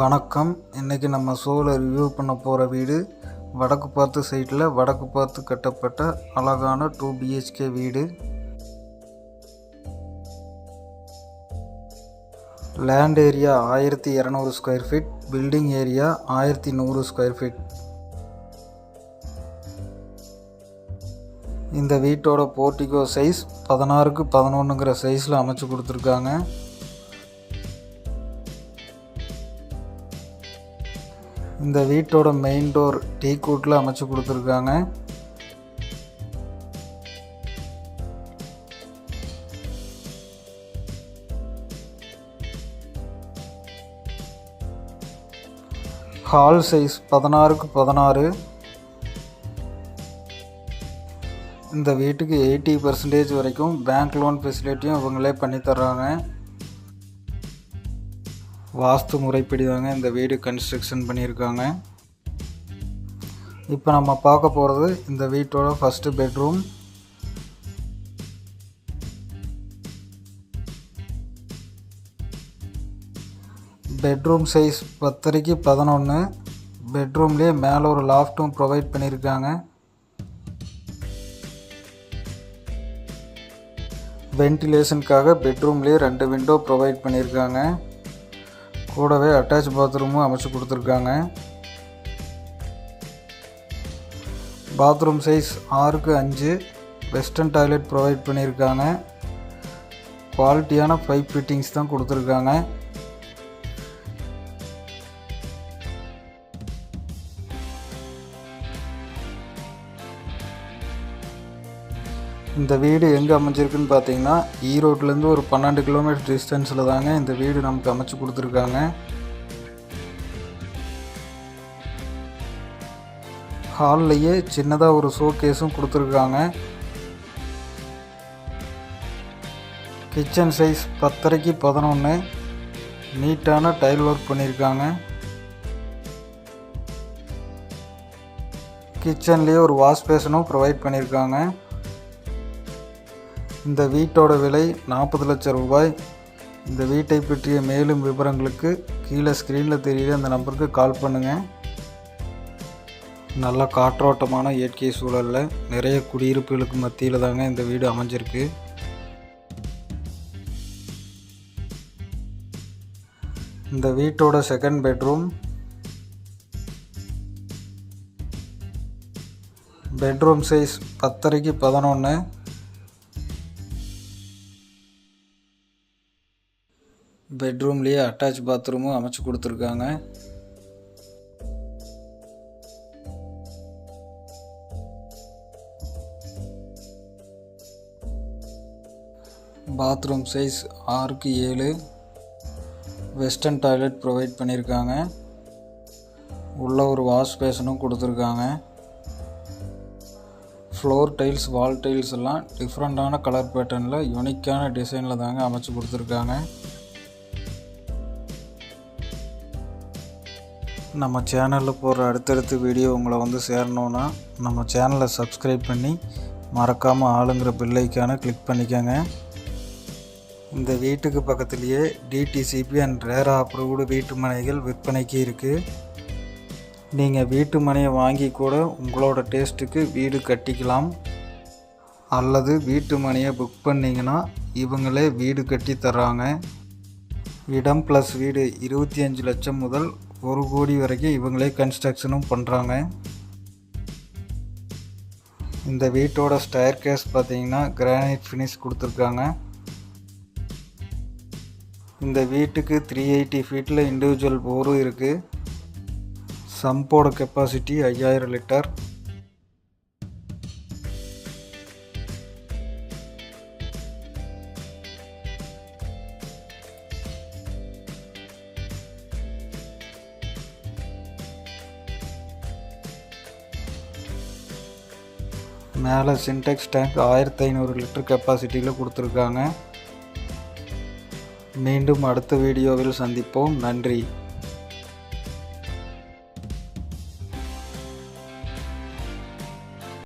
வணக்கம். இன்றைக்கி நம்ம ஷோவில் ரிவ்யூ பண்ண போகிற வீடு வடக்கு பார்த்து சைட்டில் வடக்கு பார்த்து கட்டப்பட்ட அழகான டூ பிஹெச்கே வீடு. லேண்ட் ஏரியா ஆயிரத்தி இரநூறு ஸ்கொயர் ஃபீட் பில்டிங் ஏரியா ஆயிரத்தி நூறு ஸ்கொயர் ஃபீட் இந்த வீட்டோட போர்ட்டிகோ சைஸ் பதினாறுக்கு பதினொன்றுங்கிற சைஸில் அமைச்சு கொடுத்துருக்காங்க. இந்த வீட்டோட மெயின் டோர் டீ கூட்டில் அமைச்சு கொடுத்துருக்காங்க. ஹால் சைஸ் பதினாறுக்கு பதினாறு. இந்த வீட்டுக்கு எயிட்டி பர்சன்டேஜ் வரைக்கும் பேங்க் லோன் ஃபெசிலிட்டியும் இவங்களே பண்ணி தர்றாங்க. வாஸ்து முறைப்படி தாங்க இந்த வீடு கன்ஸ்ட்ரக்ஷன் பண்ணியிருக்காங்க. இப்போ நம்ம பார்க்க போகிறது இந்த வீட்டோட ஃபஸ்ட்டு பெட்ரூம் பெட்ரூம் சைஸ் பத்தரைக்கு பதினொன்று பெட்ரூம்லேயே மேலே ஒரு லாஃப்ட்டும் ப்ரொவைட் பண்ணியிருக்காங்க. வென்டிலேஷனுக்காக பெட்ரூம்லேயே ரெண்டு விண்டோ ப்ரொவைட் பண்ணியிருக்காங்க. கூடவே அட்டாச் பாத்ரூமும் அமைச்சு கொடுத்துருக்காங்க. பாத்ரூம் சைஸ் ஆறுக்கு அஞ்சு வெஸ்டர்ன் டாய்லெட் ப்ரொவைட் பண்ணியிருக்காங்க. குவாலிட்டியான பைப் ஃபிட்டிங்ஸ் தான் கொடுத்துருக்காங்க. இந்த வீடு எங்கே அமைஞ்சிருக்குன்னு பார்த்தீங்கன்னா ஈரோட்லேருந்து ஒரு பன்னெண்டு கிலோமீட்டர் டிஸ்டன்ஸில் தாங்க இந்த வீடு நமக்கு அமைச்சு கொடுத்துருக்காங்க. ஹால்லையே சின்னதாக ஒரு ஷோ கேஸும் கொடுத்துருக்காங்க. கிச்சன் சைஸ் பத்தரைக்கு பதினொன்று நீட்டான டைல் ஒர்க் பண்ணியிருக்காங்க கிச்சன்லேயே ஒரு வாஷ் பேஷனும் ப்ரொவைட் பண்ணியிருக்காங்க இந்த வீட்டோட விலை நாற்பது லட்சம் ரூபாய். இந்த வீட்டை பற்றிய மேலும் விவரங்களுக்கு கீழே ஸ்க்ரீனில் தெரியுற அந்த நம்பருக்கு கால் பண்ணுங்கள் நல்ல காற்றோட்டமான இயற்கை சூழலில் நிறைய குடியிருப்புகளுக்கு மத்தியில் தாங்க இந்த வீடு அமைஞ்சிருக்கு. இந்த வீட்டோட செகண்ட் பெட்ரூம் பெட்ரூம் சைஸ் பத்தரைக்கு பதினொன்று பெட்ரூம்லேயே அட்டாச் பாத்ரூமும் அமைச்சு கொடுத்துருக்காங்க. பாத்ரூம் சைஸ் ஆறுக்கு ஏழு. வெஸ்டர்ன் டாய்லெட் ப்ரொவைட் பண்ணியிருக்காங்க. உள்ள ஒரு வாஷ் பேஷனும் கொடுத்துருக்காங்க. ஃப்ளோர் டைல்ஸ் வால் டைல்ஸ் எல்லாம் டிஃப்ரெண்ட்டான கலர் பேட்டர்னில் யூனிக்கான டிசைனில் தாங்க அமைச்சு கொடுத்துருக்காங்க. நம்ம சேனலில் போடுற அடுத்தடுத்த வீடியோ உங்களை வந்து சேரணுன்னா நம்ம சேனலை சப்ஸ்கிரைப் பண்ணி மறக்காமல் ஆளுங்கிற பில்லைக்கான கிளிக் பண்ணிக்கோங்க. இந்த வீட்டுக்கு பக்கத்துலேயே டிடிசிபி அண்ட் ரேரா அப்ரூவ்டு வீட்டு மனைகள் விற்பனைக்கு இருக்குது நீங்கள் வீட்டு மனையை வாங்கி கூட உங்களோட டேஸ்ட்டுக்கு வீடு கட்டிக்கலாம். அல்லது வீட்டு மனையை புக் பண்ணிங்கன்னா இவங்களே வீடு கட்டி தர்றாங்க. இடம் ப்ளஸ் வீடு இருபத்தி அஞ்சு லட்சம் முதல் ஒரு கோடி வரைக்கும் இவங்களே கன்ஸ்ட்ரக்ஷனும் பண்ணுறாங்க இந்த வீட்டோட ஸ்டயர் கேஸ் பார்த்தீங்கன்னா கிரானைட் ஃபினிஷ் கொடுத்துருக்காங்க. இந்த வீட்டுக்கு த்ரீ எயிட்டி ஃபீட்டில் இண்டிவிஜுவல் போரும் இருக்குது சம்போட கெப்பாசிட்டி ஐயாயிரம் லிட்டர். மேலே சின்டெக்ஸ் டேங்க் ஆயிரத்தி ஐநூறு லிட்டர் கெப்பாசிட்டியில் கொடுத்துருக்காங்க. மீண்டும் அடுத்த வீடியோவில் சந்திப்போம். நன்றி.